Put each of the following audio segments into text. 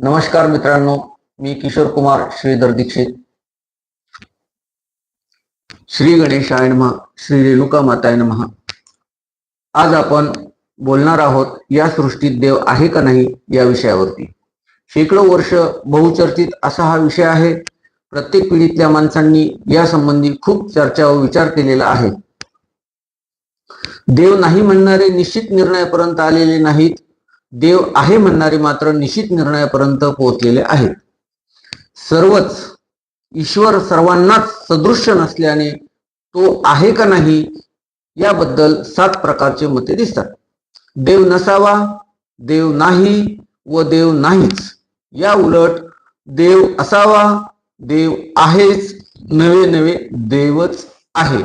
नमस्कार मित्रांनो मी किशोर कुमार श्रीधर दीक्षित. श्री गणेशाय महा श्री रेणुका माताय महा आज आपण बोलणार आहोत या सृष्टीत देव आहे का नाही या विषयावरती. शेकडो वर्ष बहुचर्चित असा हा विषय आहे. प्रत्येक पिढीतल्या माणसांनी या संबंधी खूप चर्चा व विचार केलेला आहे. देव नाही म्हणणारे निश्चित निर्णयापर्यंत आलेले नाहीत. देव आहे म्हणणारे मात्र निश्चित निर्णयापर्यंत पोहोचलेले आहेत. सर्वच ईश्वर सर्वांनाच सदृश्य नसल्याने तो आहे का नाही याबद्दल सात प्रकारचे मते दिसतात. देव नसावा देव नाही व देव नाहीच. या उलट देव असावा देव आहेच नवे नवे देवच आहे.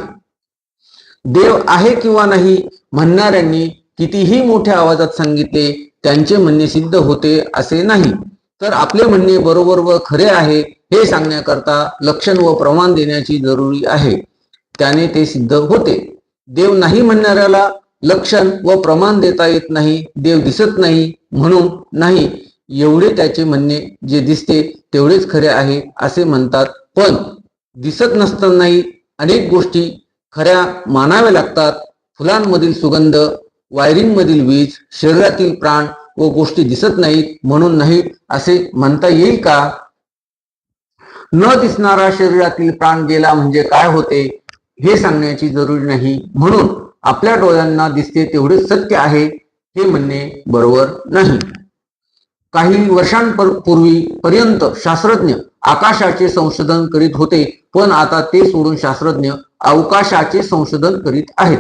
देव आहे किंवा नाही म्हणणाऱ्यांनी कितीही मोठ्या आवाजात सांगितले त्यांचे म्हणणे सिद्ध होते असे नाही. तर आपले म्हणणे बरोबर व खरे आहे हे सांगण्याकरता लक्षण व प्रमाण देण्याची जरुरी आहे. त्याने ते सिद्ध होते. देव नाही म्हणणाऱ्याला लक्षण व प्रमाण देता येत नाही देव दिसत नाही म्हणून नाही. एवढे त्याचे म्हणणे जे दिसते तेवढेच खरे आहे असे म्हणतात. पण दिसत नसतानाही अनेक गोष्टी खऱ्या मानाव्या लागतात. फुलांमधील सुगंध वायरिंगमधील वीज शरीरातील प्राण व गोष्टी दिसत नाहीत म्हणून नाही असे म्हणता येईल का? न दिसणारा शरीरातील प्राण गेला म्हणजे काय होते हे सांगण्याची जरुरी नाही. म्हणून आपल्या डोळ्यांना दिसते तेवढे सत्य आहे हे म्हणणे बरोबर नाही. काही वर्षांपूर्वी पर्यंत शास्त्रज्ञ आकाशाचे संशोधन करीत होते पण आता ते सोडून शास्त्रज्ञ अवकाशाचे संशोधन करीत आहेत.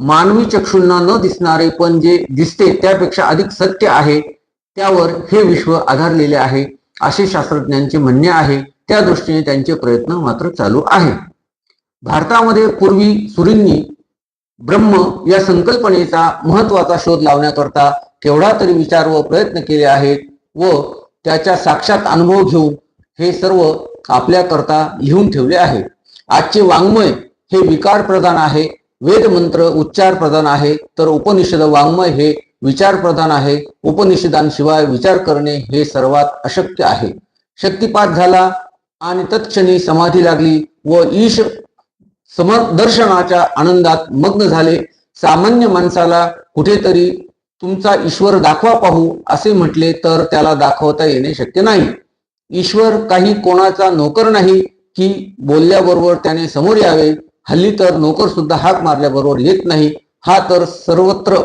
मानवी चक्षुंना न दिसणारे पण जे दिसते त्यापेक्षा अधिक सत्य आहे त्यावर हे विश्व आधारलेले आहे असे शास्त्रज्ञांचे म्हणणे आहे. त्या दृष्टीने त्यांचे प्रयत्न मात्र चालू आहे भारतामध्ये पूर्वी सुरींनी ब्रह्म या संकल्पनेचा महत्त्वाचा शोध लावण्याकरता केवढा तरी विचार व प्रयत्न केले आहेत व त्याचा साक्षात अनुभव घेऊन हे सर्व आपल्याकरता लिहून ठेवले आहे. आजचे वाङ्मय हे विकार प्रधान आहे. वेदमंत्र उच्चार प्रधान आहे तर उपनिषद वाङ्मय हे विचार प्रधान आहे उपनिषदांशिवाय विचार करणे हे सर्वात अशक्य आहे. शक्तिपात झाला आणि तत्क्षणी समाधी लागली व ईश समदर्शनाच्या आनंदात मग्न झाले. सामान्य माणसाला कुठेतरी तुमचा ईश्वर दाखवा पाहू असे म्हटले तर त्याला दाखवता येणे शक्य नाही. ईश्वर काही कोणाचा नोकर नाही की बोलल्याबरोबर त्याने समोर यावे. हल्ली तर नोकर सुद्धा हाक मारल्याबरोबर येत नाही. हा तर सर्वत्र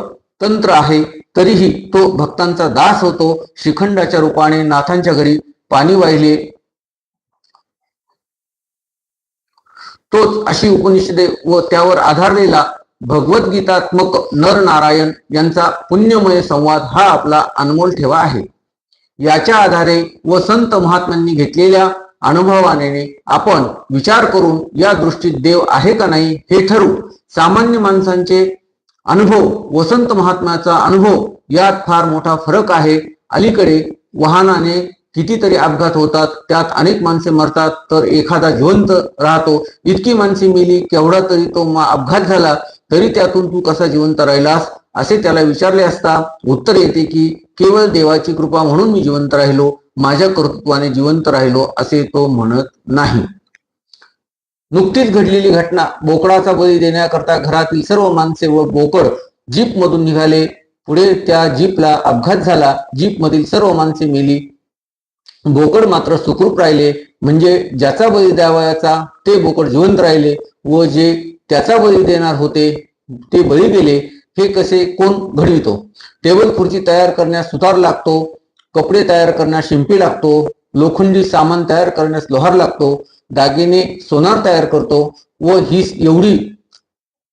तंत्र आहे. तरीही तो भक्तांचा दास होतो. शिखंडाच्या रूपाने नाथांच्या घरी पाणी वाहिले. तोच अशी उपनिषदे व त्यावर आधारलेला भगवद्गीतात्मक नर नारायण यांचा पुण्यमय संवाद हा आपला अनमोल ठेवा आहे. याच्या आधारे व संत महात्म्यांनी घेतलेल्या अनुभवाने आपण विचार करून या दृष्टीत देव आहे का नाही हे ठरवू. सामान्य माणसांचे अनुभव वसंत महात्म्याचा अनुभव यात फार मोठा फरक आहे. अलीकडे वाहनाने कितीतरी अपघात होतात त्यात अनेक माणसे मरतात तर एखादा जिवंत राहतो. इतकी माणसे मेली केवढा तरी तो अपघात झाला तरी त्यातून तू कसा जिवंत राहिलास? असे त्याला विचारले असता उत्तर येते की केवळ देवाची कृपा म्हणून मी जिवंत राहिलो माझ्या कर्तृत्वाने जिवंत राहिलो असे तो म्हणत नाही. नुकतीच घडलेली घटना बोकडाचा बळी देण्याकरता घरातील सर्व माणसे व बोकड जीप मधून निघाले. पुढे त्या जीपला अपघात झाला. जीप मधील सर्व माणसे मेली. बोकड मात्र सुखरूप राहिले. म्हणजे ज्याचा बळी द्यावयाचा ते बोकड जिवंत राहिले व जे त्याचा बळी देणार होते ते बळी गेले. हे कसे कोण घडवितो? टेबल खुर्ची तयार करण्यास सुतार लागतो कपडे तयार करण्यास शिंपी लागतो लोखंडी सामान तयार करण्यास लोहार लागतो दागिने सोनार तयार करतो व ही एवढी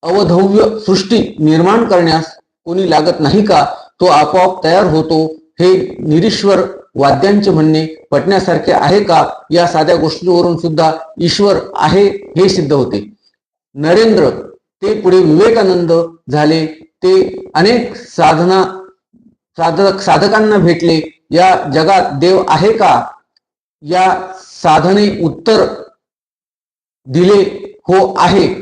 अवधव्य सृष्टी निर्माण करण्यास कोणी लागत नाही का? तो आपोआप तयार होतो. हे निरीश्वर वाद्यांचे म्हणणे पटण्यासारखे आहे का? या साध्या गोष्टीवरून सुद्धा ईश्वर आहे हे सिद्ध होते. नरेंद्र ते पुढे विवेकानंद झाले. ते अनेक साधना साधक साधकांना भेटले. या जगात देव आहे का? या साधने उत्तर दिले हो आहे.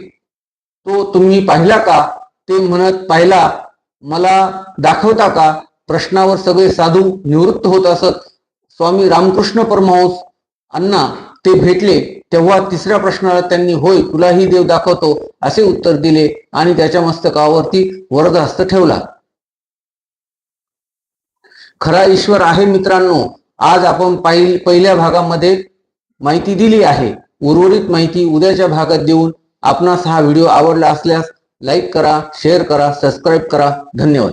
तो तुम्ही पाहिला का? ते म्हणत पाहिला मला दाखवता का? प्रश्नावर सगळे साधू निवृत्त होत असत. स्वामी रामकृष्ण परमहंस अण्णा ते भेटले. तेव्हा तिसऱ्या प्रश्नाला त्यांनी होय तुलाही देव दाखवतो असे उत्तर दिले आणि त्याच्या मस्तकावरती वरदहस्त ठेवला. खरा ईश्वर आहे मित्रांनो आज आपण पाहिल पहिल्या भागामध्ये माहिती दिली आहे. उर्वरित माहिती उद्याच्या भागात देऊन आपणास हा व्हिडिओ आवडला असल्यास लाईक करा शेअर करा सबस्क्राईब करा. धन्यवाद.